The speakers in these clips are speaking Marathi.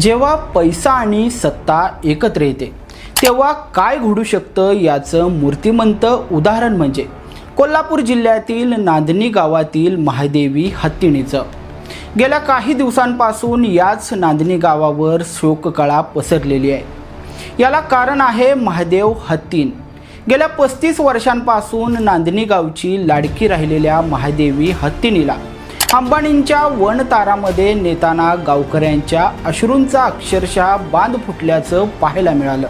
जेव्हा पैसा आणि सत्ता एकत्र येते तेव्हा काय घडू शकतं याचं मूर्तिमंत उदाहरण म्हणजे कोल्हापूर जिल्ह्यातील नांदणी गावातील महादेवी हत्तीणीचं. गेल्या काही दिवसांपासून याच नांदणी गावावर शोककळा पसरलेली आहे. याला कारण आहे महादेव हत्तीन. गेल्या पस्तीस वर्षांपासून नांदणी गावची लाडकी राहिलेल्या महादेवी हत्तीनीला अंबानींच्या वनतारामध्ये नेताना गावकऱ्यांच्या अश्रूंचा अक्षरशः बांध फुटल्याचं पाहायला मिळालं.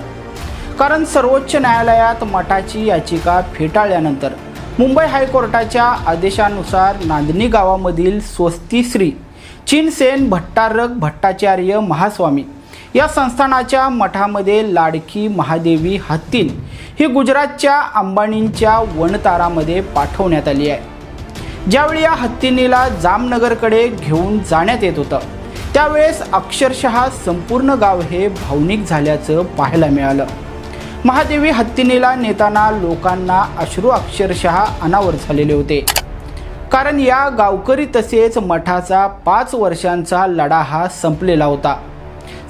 कारण सर्वोच्च न्यायालयात मठाची याचिका फेटाळल्यानंतर मुंबई हायकोर्टाच्या आदेशानुसार नांदणी गावामधील स्वस्ती श्री चिनसेन भट्टारक भट्टाचार्य महास्वामी या संस्थानाच्या मठामध्ये लाडकी महादेवी हत्तीन ही गुजरातच्या अंबानींच्या वनतारामध्ये पाठवण्यात आली आहे. ज्यावेळी या हत्तीनीला जामनगरकडे घेऊन जाण्यात येत होतं त्यावेळेस अक्षरशः संपूर्ण गाव हे भावनिक झाल्याचं पाहायला मिळालं. महादेवी हत्तीनीला नेताना लोकांना अश्रू अक्षरशः अनावर झालेले होते. कारण या गावकरी तसेच मठाचा पाच वर्षांचा लढा हा संपलेला होता.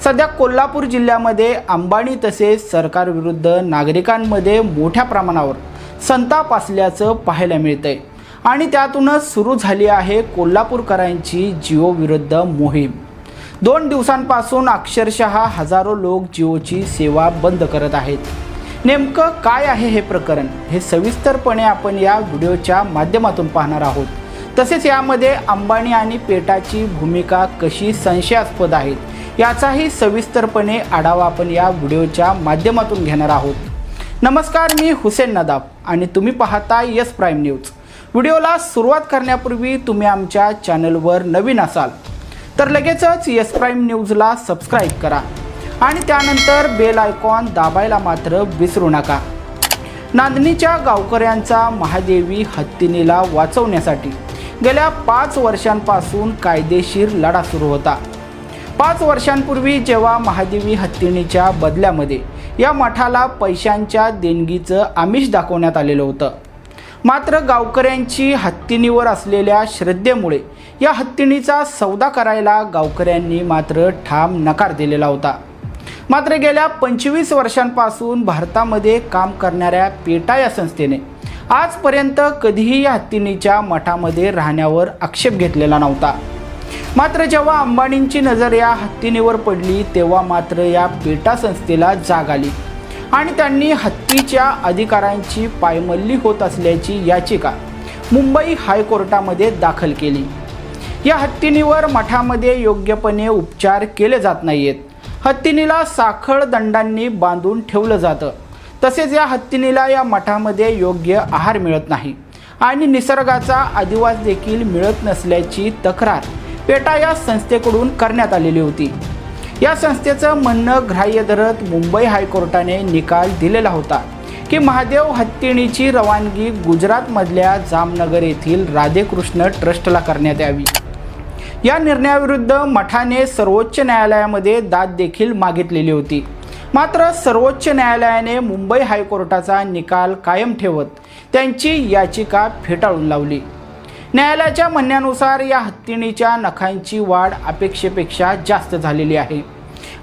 सध्या कोल्हापूर जिल्ह्यामध्ये अंबाणी तसेच सरकारविरुद्ध नागरिकांमध्ये मोठ्या प्रमाणावर संताप असल्याचं पाहायला मिळतंय. आणि त्यातूनच सुरू झाली आहे कोल्हापूरकरांची जिओ विरुद्ध मोहीम. दोन दिवसांपासून अक्षरशः हजारो लोक जिओची सेवा बंद करत आहेत. नेमकं काय आहे हे प्रकरण हे सविस्तरपणे आपण या व्हिडिओच्या माध्यमातून पाहणार आहोत. तसेच यामध्ये अंबानी आणि पेटाची भूमिका कशी संशयास्पद आहेत याचाही सविस्तरपणे आढावा आपण या व्हिडिओच्या माध्यमातून घेणार आहोत. नमस्कार मी हुसेन नदाब आणि तुम्ही पाहता यस प्राईम न्यूज. व्हिडिओला सुरुवात करण्यापूर्वी तुम्ही आमच्या चॅनलवर नवीन असाल तर लगेचच यस प्राईम न्यूजला सबस्क्राईब करा आणि त्यानंतर बेल आयकॉन दाबायला मात्र विसरू नका. नांदणीच्या गावकऱ्यांचा महादेवी हत्तीनीला वाचवण्यासाठी गेल्या पाच वर्षांपासून कायदेशीर लढा सुरू होता. पाच वर्षांपूर्वी जेव्हा महादेवी हत्तीणीच्या बदल्यामध्ये या मठाला पैशांच्या देणगीचं आमिष दाखवण्यात आलेलं होतं मात्र गावकऱ्यांची हत्तीनीवर असलेल्या श्रद्धेमुळे या हत्तीणीचा सौदा करायला गावकऱ्यांनी मात्र ठाम नकार दिलेला होता. मात्र गेल्या पंचवीस वर्षांपासून भारतामध्ये काम करणाऱ्या पेटा या संस्थेने आजपर्यंत कधीही या हत्तीणीच्या मठामध्ये राहण्यावर आक्षेप घेतलेला नव्हता. मात्र जेव्हा अंबानींची नजर या हत्तीनीवर पडली तेव्हा मात्र या पेटा संस्थेला जाग आली. आणि त्यांनी हत्तीच्या अधिकारांची पायमल्ली होत असल्याची याचिका मुंबई हायकोर्टामध्ये दाखल केली. या हत्तीनीवर मठामध्ये योग्यपणे उपचार केले जात नाहीयेत. हत्तीनीला साखळ दंडांनी बांधून ठेवलं जातं. तसेच या हत्तीनीला या मठामध्ये योग्य आहार मिळत नाही आणि निसर्गाचा अधिवास देखील मिळत नसल्याची तक्रार पेटा या संस्थेकडून करण्यात आलेली होती. या संस्थेचं म्हणणं ग्राह्य धरत मुंबई हायकोर्टाने निकाल दिलेला होता की महादेव हत्तीणीची रवानगी गुजरातमधल्या जामनगर येथील राधेकृष्ण ट्रस्टला करण्यात यावी. या निर्णयाविरुद्ध मठाने सर्वोच्च न्यायालयामध्ये दाद देखील मागितलेली होती. मात्र सर्वोच्च न्यायालयाने मुंबई हायकोर्टाचा निकाल कायम ठेवत त्यांची याचिका फेटाळून लावली. न्यायालयाच्या म्हणण्यानुसार या हत्तीणीच्या नखांची वाढ अपेक्षेपेक्षा जास्त झालेली आहे.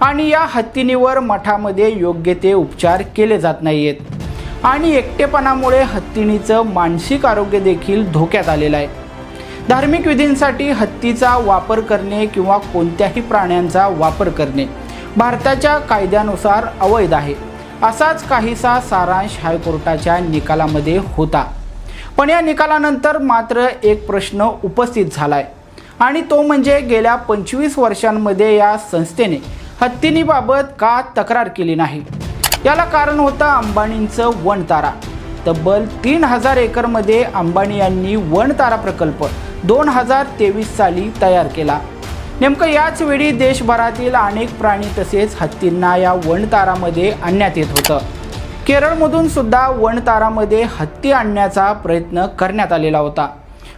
आणि या हत्तीणीवर मठामध्ये योग्य ते उपचार केले जात नाहीयेत. आणि एकटेपणामुळे हत्तीणीचं मानसिक आरोग्य देखील धोक्यात आलेलं आहे. धार्मिक विधींसाठी हत्तीचा वापर करणे किंवा कोणत्याही प्राण्यांचा वापर करणे भारताच्या कायद्यानुसार अवैध आहे. असाच काहीसा सारांश हायकोर्टाच्या निकालामध्ये होता. पण या निकालानंतर मात्र एक प्रश्न उपस्थित झालाय. आणि तो म्हणजे गेल्या पंचवीस वर्षांमध्ये या संस्थेने हत्तीनीबाबत का तक्रार केली नाही? याला कारण होतं अंबानींचं वणतारा तब्बल तीन हजार एकरमध्ये अंबानी यांनी वणतारा प्रकल्प दोन हजार तेवीस साली तयार केला. नेमकं याच वेळी देशभरातील अनेक प्राणी तसेच हत्तींना या वणतारामध्ये आणण्यात येत होतं. केरळमधून सुद्धा वणतारामध्ये हत्ती आणण्याचा प्रयत्न करण्यात आलेला होता.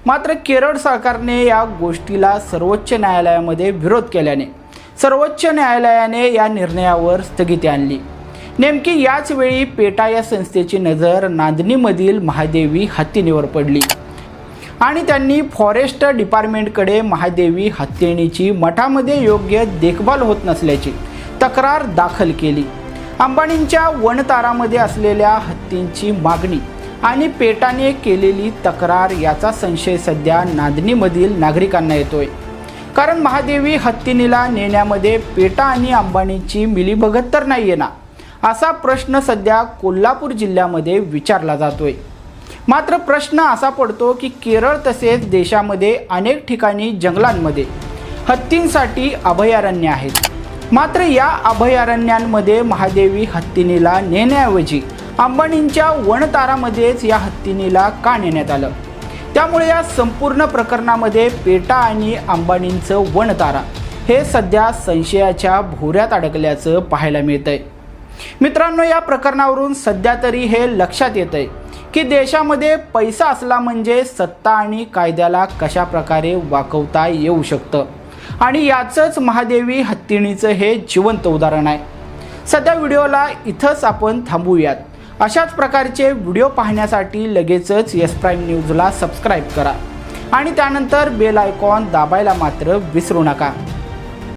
मात्र केरळ सरकारने या गोष्टीला सर्वोच्च न्यायालयामध्ये विरोध केल्याने सर्वोच्च न्यायालयाने या निर्णयावर स्थगिती आणली. नेमकी याच वेळी पेटा या संस्थेची नजर नांदणीमधील महादेवी हत्तीनेवर पडली आणि त्यांनी फॉरेस्ट डिपार्टमेंटकडे महादेवी हत्तीणीची मठामध्ये योग्य देखभाल होत नसल्याची तक्रार दाखल केली. अंबानींच्या वनतारामध्ये असलेल्या हत्तींची मागणी आणि पेटाने केलेली तक्रार याचा संशय सध्या नांदणीमधील नागरिकांना येतोय. कारण महादेवी हत्तीनीला नेण्यामध्ये पेटा आणि अंबानींची मिलीभगत तर नाही ना असा प्रश्न सध्या कोल्हापूर जिल्ह्यामध्ये विचारला जातोय. मात्र प्रश्न असा पडतो की केरळ तसेच देशामध्ये अनेक ठिकाणी जंगलांमध्ये हत्तींसाठी अभयारण्य आहेत. मात्र या अभयारण्यांमध्ये महादेवी हत्तीनीला नेण्याऐवजी अंबानींच्या वनतारामध्येच या हत्तीनीला का नेण्यात आलं? त्यामुळे या संपूर्ण प्रकरणामध्ये पेटा आणि अंबानींचं वनतारा हे सध्या संशयाच्या भोऱ्यात अडकल्याचं पाहायला मिळतंय. मित्रांनो या प्रकरणावरून सध्या तरी हे लक्षात येत आहे की देशामध्ये पैसा असला म्हणजे सत्ता आणि कायद्याला कशा प्रकारे वाकवता येऊ शकतं? आणि याचंच महादेवी हत्तीणीचं हे जिवंत उदाहरण आहे. सध्या व्हिडिओला इथंच आपण थांबूयात. अशाच प्रकारचे व्हिडिओ पाहण्यासाठी लगेचच यस प्राईम न्यूजला सबस्क्राईब करा. आणि त्यानंतर बेल आयकॉन दाबायला मात्र विसरू नका.